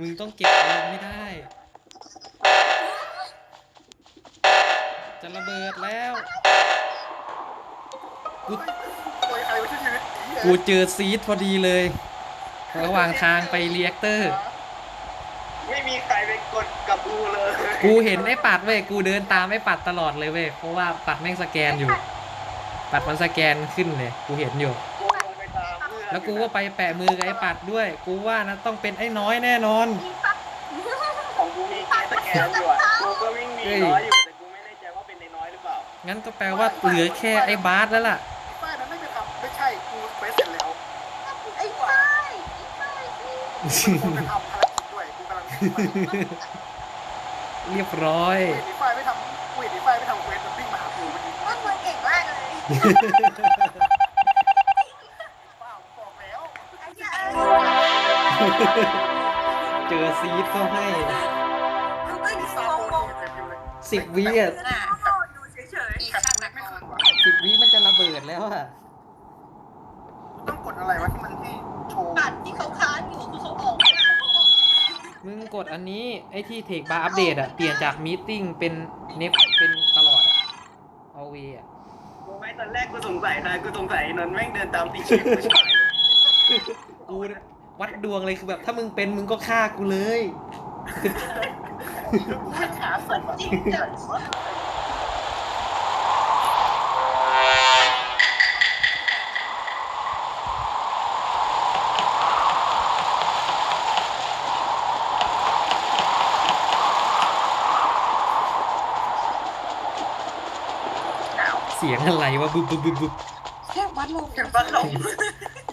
มึงต้องเก็บอารมณ์ไม่ได้ จะระเบิดแล้ว กูโอ้ยใครไม่ใช่ชีวิตอีกูเจอซีดพอดีเลย ระหว่างทางไปเรียกเตอร์ ไม่มีใครไปกดกับกูเลยกูเห็นไอ้ปัดเว้ย กูเดินตามไอ้ปัดตลอดเลยเว้ย เพราะว่าปัดแม่งสแกนอยู่ ปัดมันสแกนขึ้นเลย กูเห็นอยู่ แล้วกูก็ไปแปะมือกับไอ้ปัดด้วย กูว่านะต้องเป็นไอ้น้อยแน่นอนของกูมีแค่สแกนอยู่อะกูก็วิ่งมีน้อยอยู่แต่กูไม่แน่ใจว่าเป็นในน้อยหรือเปล่างั้นก็แปลว่าเหลือแค่ไอ้บาสแล้วล่ะ ป้ายนั้นไม่ไปทำไม่ใช่กูเควสเสร็จแล้วไอ้ป้ายไอ้ป้ายสิกูไปทำภารกิจด้วยกูกำลังวิ่งไปเรียบร้อย กูเห็นอีฝ้ายไม่ทำกูเห็นอีฝ้ายไม่ทำเควสมันวิ่งมาหากูเมื่อกี้ว่ามึงเก่งมากเลย เจอซีดเข้าให้มึงก็อยู่ซาตรโบงนี่เต็มอยู่เลยสิบวิอะน่ะอยู่เฉยๆอีกขั้นนักไม่ก่อขึ้นนว่ะสิบวิมันจะระเบิดแล้วอะต้องกดอะไรวะที่มันที่โชว์ปัดที่เขาค้างอยู่คือเขาออกไม่ได้เขาออกมึงกดอันนี้ไอ้ที่เทคบาร์อัปเดตอะ เปลี่ยนจากมีติ้งเป็นเนฟเป็นตลอดอะเอาเวอะกูไม่ตอนแรกกูสงสัยนะกูสงสัยนนท์แม่งเดินตามตีชีพผู้ชายกู วัดดวงเลยคือแบบ ถ้ามึงเป็นมึงก็ฆ่ากูเลยกูไม่ขาสั่นแบบจริงจังเสียงอะไรวะบึบบึบบึบบึบแค่วัดลมเป็นบ้านลม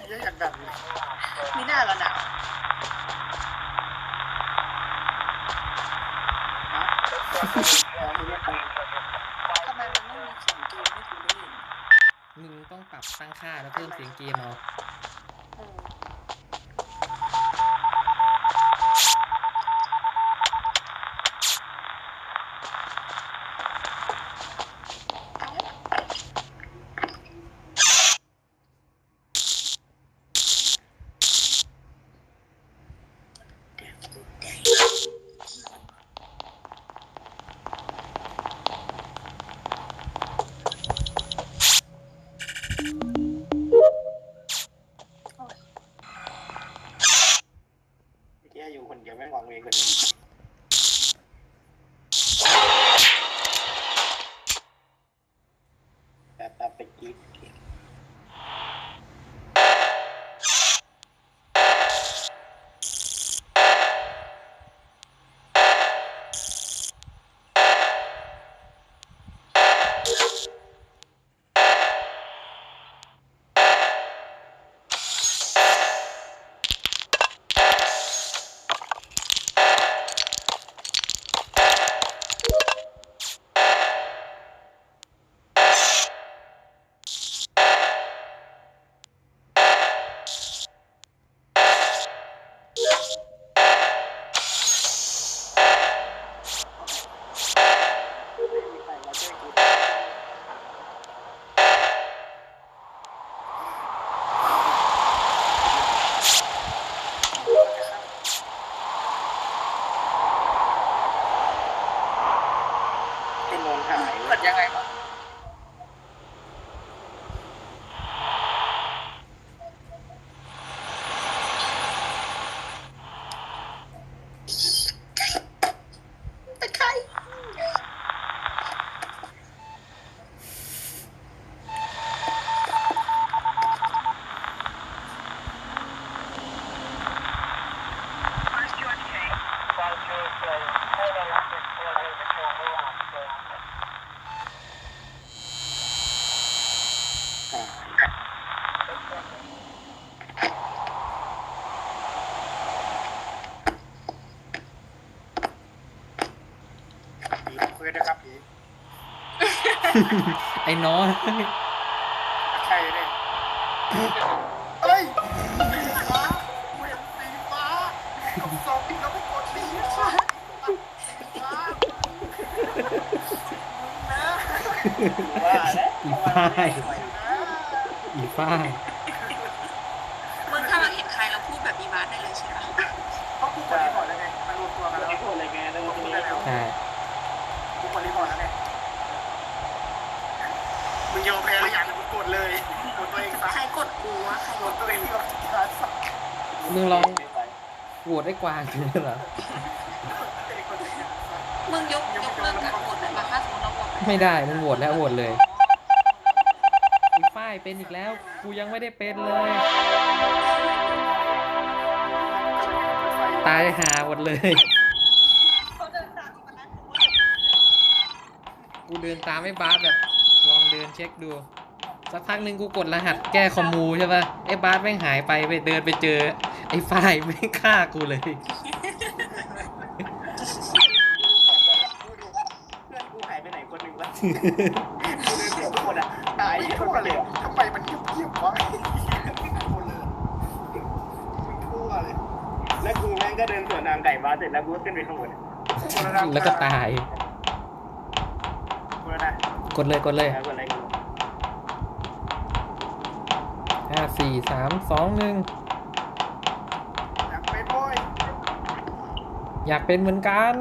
เยอะอย่างดังเลย มีหน้าระดับทำไมมันไม่มีเสียงเกมให้กูได้ยินมึงต้องปรับตั้งค่าแล้วเพิ่มเสียงเกมเอา ผีเควสนะครับผีไอ้น้อยใช่เนี่ยเฮ้ยสีฟ้ากูเห็นสีฟ้ากับสองแล้วไม่กดสีฟ้าสีฟ้ามึงนะ ว่าแล้วอี ฟ้ามื่อถ้าเราเห็นใครเราพูดแบบมีมาร์ได้เลยใช่ปะเพราะกูคนรีพอร์ตแล้วไงมารวมตัวกันแล้วรีพอร์ตเลยไงแล้วกูได้แล้วใช่กูคนรีพอร์ตแล้วเนี่งมึงยอมแพ้หรือย่างมึงกดเลยกดตัวเองซะใครกดกูวะใครกดตัวเองาจะกมึงลองโหวตได้กวางจริงเหรอมึงยกยกเลิกการโหวตได้ปะถ้าสมมติเราโหวตไม่ได้มึงโหวตแล้วโหวตเลย เป็นอีกแล้ว กูยังไม่ได้เป็นเลย ตายหาหมดเลย กูเดินตามไอ้บาสแบบ ลองเดินเช็คดู สักพักหนึ่งกูกดรหัสแก้คอมมูใช่ปะไอ้บาสแม่งหายไปไปเดินไปเจอ ไอ้ฝ้ายไม่ฆ่ากูเลยเพื่อนกูหายไปไหนคนหนึ่งวะ ไม่ทุกทั่ควนเลเลยยทำไมมันเงียบๆวะทั่วเลยไม่ทั่วเลย แล้วกูแม่งก็เดินสวนทางไก่บ้าเสร็จแล้วกูก็ขึ้นไปข้างบนแล้วก็ตายเปิดนะกดเลยกดเลยแล้วก็อะไรกูห้าสี่สามสองหนึ่งอยากเป็นโว้ยอยากเป็นเหมือนกัน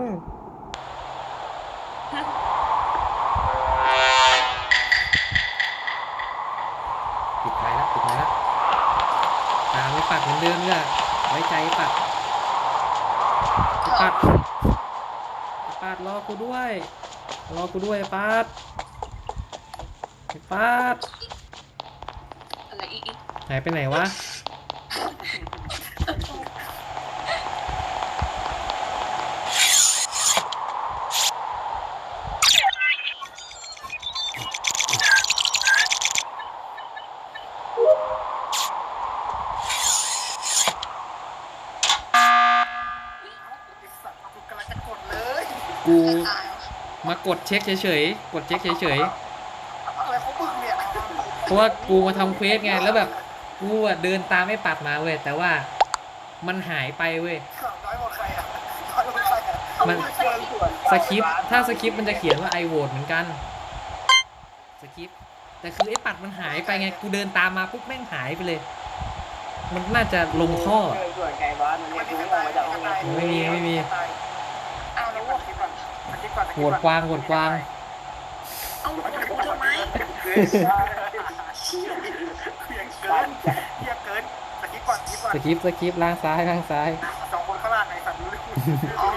ปิดไม้ละปิดไม้ละตามไม่ปัดเหมือนเดิมเนี่ยไว้ใจไอ้ปัดไอ้ปัดไอ้ปัดรอกูด้วยรอกูด้วยไอ้ปัดไอ้ปัดอะไรอีกอีกหายไปไหนวะ ไอ้สัตว์กูกำลังจะกดเลย กู ตายวะ มาก ดเช็คเฉยๆ กดเช็คเฉยอะไรของมึงเนี่ยๆ เพราะว่ากูมาทำเควสไง แล้วแบบกูอะเดินตามไม่ปัดมาเว้ย แต่ว่ามันหายไปเว้ย น้อยกว่าใครอะน้อยกว่าใครอะมันเดินสวนสคริปต์ถ้าสคริปต์มันจะเขียนว่าไอโหวตเหมือนกัน สคริปต์แต่คือไอ้ปัดมันหายไปไง กูเดินตามมาปุ๊บแม่งหายไปเลย มันน่าจะลงท่ออะเดินสวนไก่บ้ามันเนี่ยกูไม่ออกมาจากห้องน้ำไม่มีไม่มีเอาแล้ววะคิดก่อน วนก่อนโหวตกวางโหวตกวางเอากูทำไมเกินเชี่ยเพียงเกินเพียเกินสกิปก่อนสกิปก่อนสกิปสคริปล่างซ้ายล่างซ้ายสองคนข้างล่างไอ้สัตว์รู้เลยคุณอ๋อ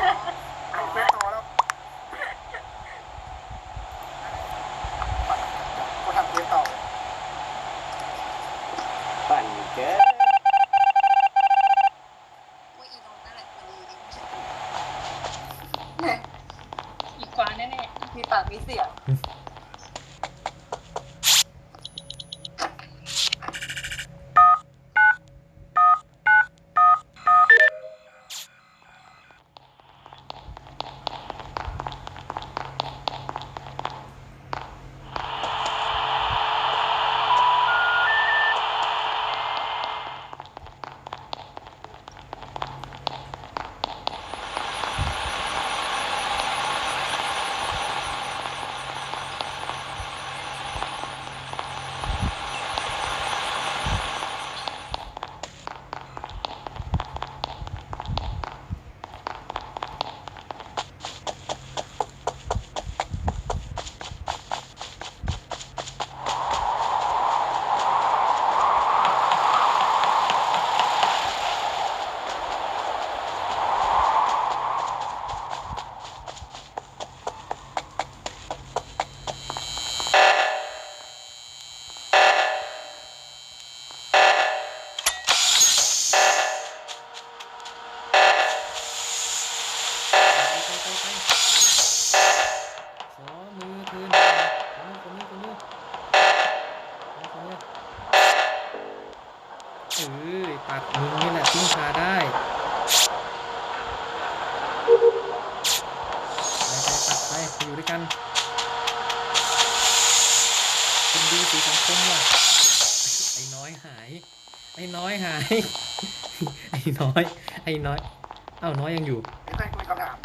ยยังอยู่ไม่เคยคุยคำถาม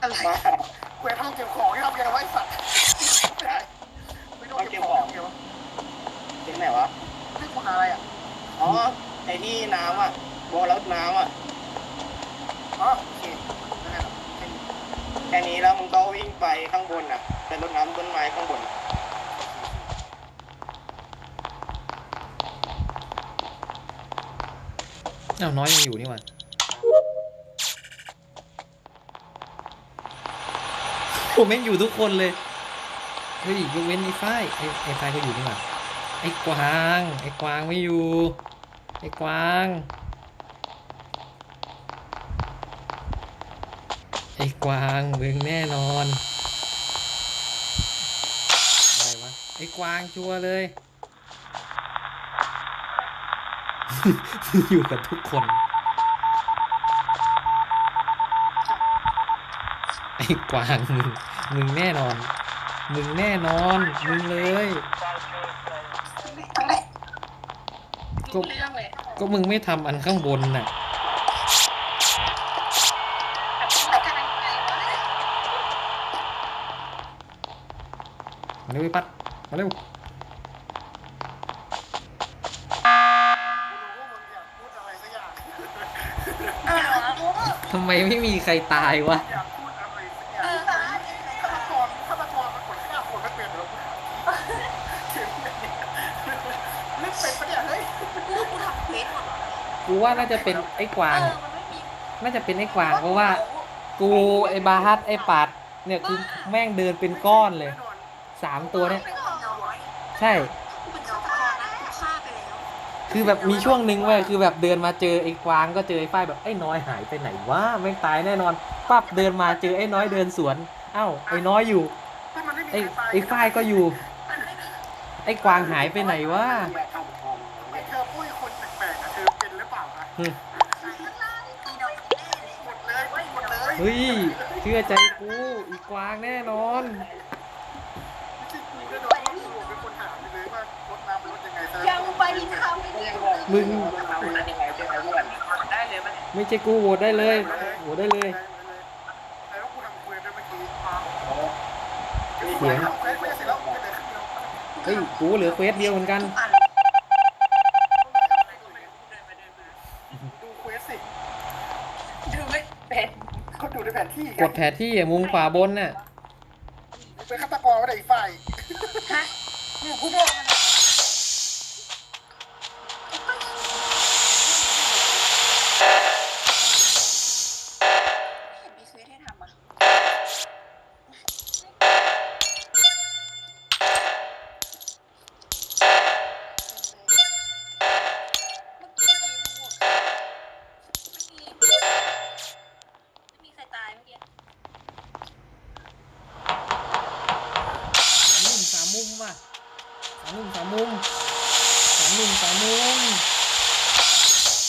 อะไรมากูจะทำเก็บของที่ทำยังไงไว้สัตว์ไม่ต้องเก็บของเก็บของเสียงไหนวะนี่คุณอะไรอะอ๋อไอ้ที่น้ำอะโบอลรดน้ำอะอ๋อโอเคนั่นแหละไอ้ค่นี้แล้วมึงก็วิ่งไปข้างบนอะไปรดน้ำต้นไม้ข้างบนอ้าวน้อยยังอยู่นี่หว่า ผมแม่งอยู่ทุกคนเลยเฮ้ยยกเว้นไอ้ฝ้ายไอ้ไอ้ฝ้ายก็อยู่นี่หว่าไอ้กวางไอ้กวางไม่อยู่ไอ้กวางไอ้กวางมึงแน่นอนอะไรวะไอ้กวางชัวร์เลย อยู่กับทุกคน ไอ้ กวางมึงมึงแน่นอน มึงแน่นอน มึงเลยทั้งแหละก็เรื่องเลยก็มึงไม่ทำอันข้างบนน่ะแต่กำลังใจวะมาเร็วไอ้ปัดมาเร็วกูรู้ว่ามึงอยากพูดอะไรสักอย่างเออรู้ทำไมไม่มีใครตายวะ ว่าน่าจะเป็นไอ้กวาง น่าจะเป็นไอ้กวางเพราะว่า กูไอ้บาฮัตไอ้ปัดเนี่ยคือแม่งเดินเป็นก้อนเลยสามตัวเนี่ย ใช่ คือแบบมีช่วงหนึ่งเว้ยคือแบบเดินมาเจอไอ้กวางก็เจอไอ้ฝ้ายแบบไอ้น้อยหายไปไหนวะแม่งตายแน่นอนปั๊บเดินมาเจอไอ้น้อยเดินสวน เอ้าไอ้น้อยอยู่ไอ้ไอ้ฝ้ายก็อยู่ไม่มีไอ้กวางหายไปไหนวะ เปล่าคะหึอีดอกแน่เลยหมดเลยหมดเลยเฮ้ยเชื่อใจกูอีกกวางแน่นอนไม่ใช่กูแน่นอนเพราะกูเป็นคนถามไปเลยว่ารถน้ำมันรถยังไงซะยังไปทำไม่ได้เลยมึงได้เลยมันไม่ใช่กูโหวตได้เลยโหวตได้เลยไอ้ว่ากูทำคุยด้วยเมื่อกี้เสียงเฮ้ยไม่ใช่แล้วกูจะเดินขึ้นเดียวเฮ้ยกูเหลือเควสเดียวเหมือนกัน อ่าน ดู เควสสิดูไม่เป็นเขาดูในแผนที่กดแผนที่อะมุมขวาบนน่ะเป็นฆาตกรว่ไหนฝ่ายฮะมึงพูดนมันอะไม่เห็น มมุมสามมุมสามมุมสามมุม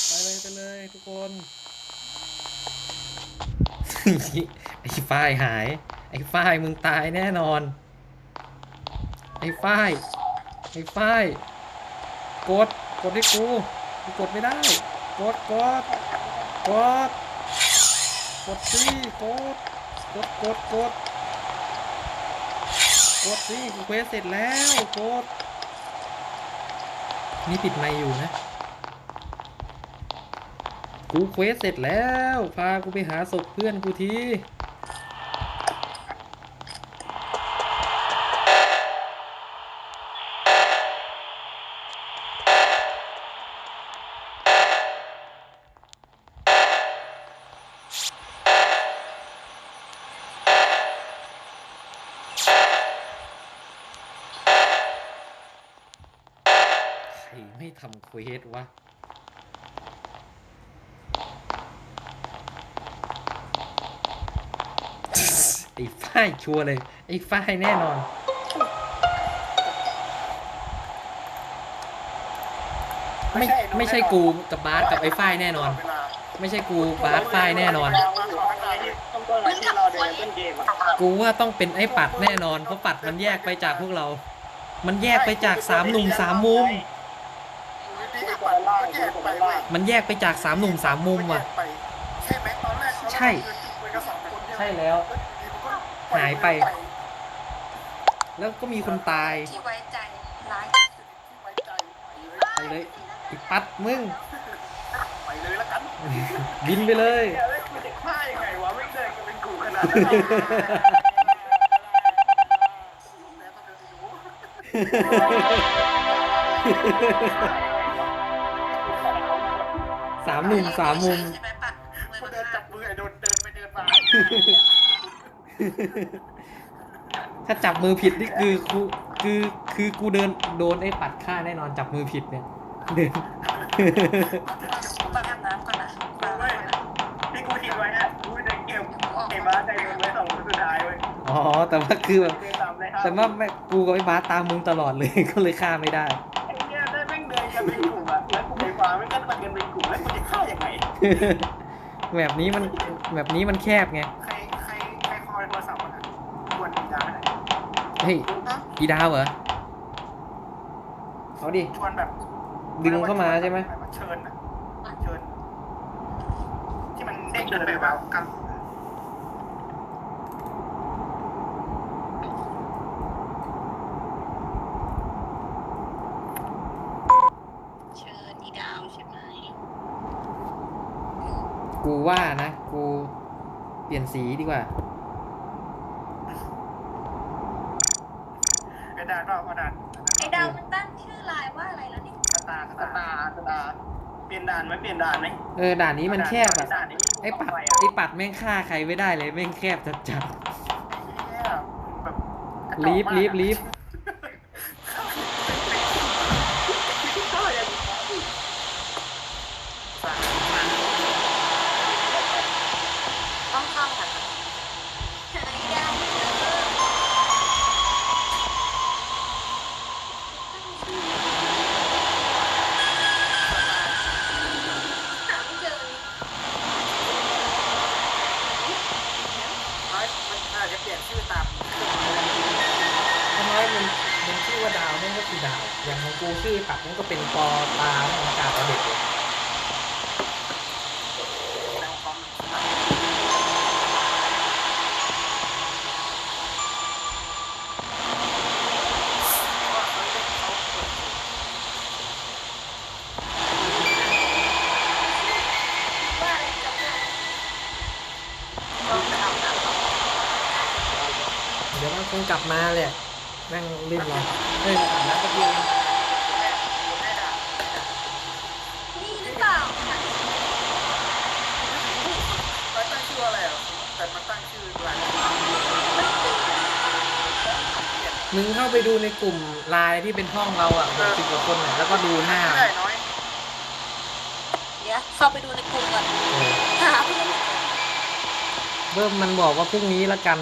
ไปเลยไปเลยทุกคนไอ้ฝ้ายหาย ไอ้ฝ้ายมึงตายแน่นอน ไอ้ฝ้ายไอ้ฝ้ายกดกดให้กูกูกดไม่ได้ กดกดกดกดสิกดกดกดกดกดสิกูเควสเสร็จแล้วกด นี่ปิดไม่อยู่นะ กูเควสเสร็จแล้ว พากูไปหาศพเพื่อนกูที ทำเควสวะไอ้ฝ้ายชัวร์เลย ไอ้ฝ้ายแน่นอน ไม่ไม่ใช่กูกับบาสกับไอ้ฝ้ายแน่นอนเวลาไม่ใช่กูบาสฝ้ายแน่นอน ต้องต้นอะไรที่เราเดินต้นเกมอะกูว่าต้องเป็นไอ้ปัดแน่นอน เพราะปัดมันแยกไปจากพวกเรา มันแยกไปจากสามหนุ่มสามมุม มันแยกไปจากสามหนุ่มสามมุมว่ะไปใช่ไหมตอนแรกใช่คุยกันสองคนเนี่ยใช่แล้ว หายไป แล้วก็มีคนตายที่ไว้ใจร้ายที่สุดไว้ใจไปเลยไอ้ปัดมึงไปเลยแล้วกันบินไปเลยเฮ้ยกูจะฆ่ายังไงวะไม่เดินกันเป็นกลุ่มขนาดสามหนุ่ม สามมุมใช่ไหมปัดเลยกูมาเดินจับมือไอ้โดนเดินไปเดินมาถ้าจับมือผิดนี่คือกูคือคือกูเดินโดนไอ้ปัดฆ่าแน่นอนจับมือผิดเนี่ยเดินปาอาบน้ำก่อนนะปาอาบเว้ยน้ำก่อนนะที่กูทิ้งไว้อะกูจะเก็บไอ้บ้าใจมึงไว้สองคนสุดท้ายเว้ยอ๋อแต่ว่าคือแบบเดินตามเลยครับแต่ว่าแม่กูกับไอ้บาสตามมึงตลอดเลย ก็เลยฆ่าไม่ได้ไอ้เนี่ยได้ แบบนี้มันแบบนี้มันแคบไง ใครใครใครคอยโทรศัพท์มันอะควรมีดาวไหนเฮ้ยอีดาวเหรอ เอาดิ ชวนแบบดึงเข้ามาใช่ไหมเชิญอะเชิญ ที่มันเด้งเดินไปแบบกัน เชิญอีดาวใช่ไหม กู ว่านะ กูเปลี่ยนสีดีกว่า กระดาษก็กระดาษไอ้ดาวมันตั้งชื่อไลน์ว่าอะไรแล้วนี่กระตากสระตาตาร์สตาร์เปลี่ยนด่านไหมเปลี่ยนด่านไหมเออด่านนี้มันแคบอะด่านนี้ไอ้ปัดไอ้ปัดแม่งฆ่าใครไม่ได้เลยแม่งแคบจัดจัดเนี่ยแบบๆลีฟลีฟลีฟต้องเข้าค่ะหาอีดาวไม่เจอหาไม่เจอเลย น้อยมันอาจจะเปลี่ยนชื่อตาม ทำไมมันมันชื่อว่าดาวแม่งก็คือดาว อย่างของกูชื่อปัดมันก็เป็นปอปลาของอากาศเด็กเลย แนวความ ว่าอะไรจำได้ลองไปอาบน้ำก่อน เดี๋ยว มันคงกลับมาเลยแม่งเล่นเราเฮ้ยอาบน้ำก็เดียวเองนี่หรือเปล่าค่ะมันตั้งชื่ออะไรอะแต่มันตั้งชื่ออะไรมึงเข้าไปดูในกลุ่มไลน์ที่เป็นห้องเราอะสิบกว่าคนน่ะแล้วก็ดูหน้าไม่ได้น้อยเดี๋ยวเข้าไปดูในกลุ่มก่อนเออหาเพื่อนไม่เจอเบิ้มมันบอกว่าพรุ่งนี้ละกัน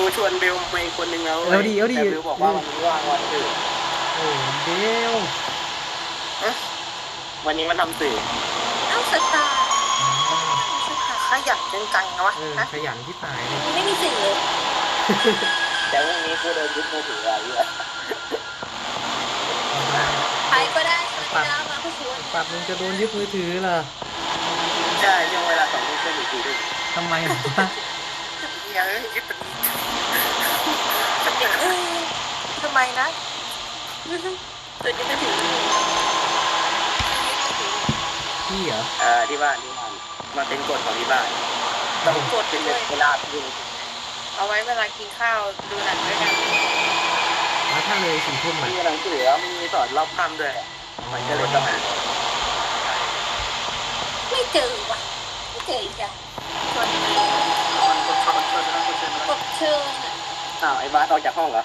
กูชวนเบลมาอีกคนนึงแล้วเอาดิเอาดิ แต่เบลบอกว่ามันว่างวันอื่นโอ้เดววันนี้มันทำสื่อเอ้าสตาร์สตาร์ขยันจังจังนะวะเออขยันที่ตายเลยมันไม่มีสิ่งเลยแต่วันนี้กูโดนยึดมือถืออะไรเยอะใครก็ได้ชวนไอ้ดาวมาเพื่อชวนปัดมึงจะโดนยึดมือถือเหรอใช่ยังเวลาสองทุ่มเป็นอีกทีนึงทำไมวะเนี่ยเอ้ยยึดเป็นเอ้ยทำไมนะตัวนี้ไม่ถึงพี่เหรอเออที่บ้านที่บ้านมันเป็นกฎของที่บ้านต้องกดเป็นเวลาที่เอาไว้เวลากินข้าวดูหนังด้วยกันแล้วถ้าเลยสี่ทุ่มอะมีหนังสือแล้วมีสอนรอบค่ำด้วยมันก็เลยต้องอ่านไม่เจอว่ะไม่เจออีกอย่างชวนมันกดชนเชิญนะกดเชิญกดเชิญ อ้าวไอ้บาสออกจากห้องเหรอ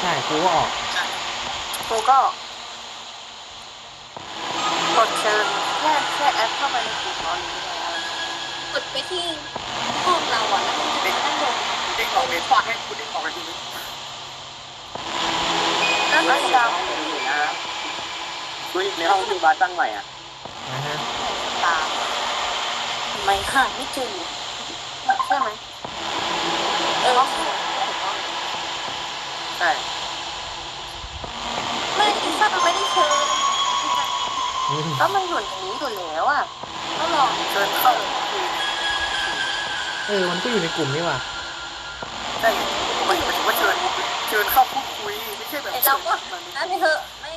ใช่กูก็ออก กูก็กดเชิญแค่แค่แอปเข้าไปในกลุ่มตอนนี้แล้วกดไปที่ห้องเราอะแล้วมันจะเป็นด้านบนกูดิ้งออกเลยให้กูดิ้งออกเลยทีนี้แล้วไม่ก็ดาวอยู่นะดูในห้องที่บ้านตั้งใหม่อะนะฮะตามทำไมค่ะไม่เจอใช่ไหมเออ ใช่ไม่อีซ่าไม่ได้เชิญอืมก็มันอยู่อย่างนี้อยู่แล้วอะก็ลองเชิญเข้าคุยเออ มันก็อยู่ในกลุ่มนี่ว่ะใช่ผมหมายถึงว่าเชิญเชิญเข้าพูดคุยไม่ใช่แบบไอเราก็นั่นไปเถอะไม่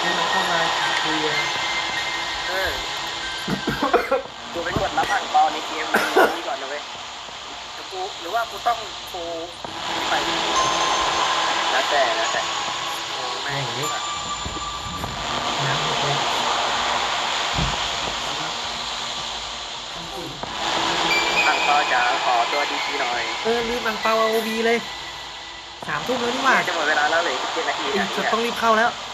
ให้มันเข้ามาคุยกันเออในเกมนี้ก่อนนะเว้ยเดี๋ยวกูหรือว่ากูต้องโทร ไปแล้วแต่แล้วแต่โทรแม่งอย่างนี้น้ำหมดเลยทางก็จะขอตัวดีทีหน่อย เออลืมอังเปาเอาวีเลยสามทุ่มแล้วนี่หว่าจะหมดเวลาแล้วเหลยสิบเจ็ดนาทีอีนะกจะต้องรีบเข้าแล้วเ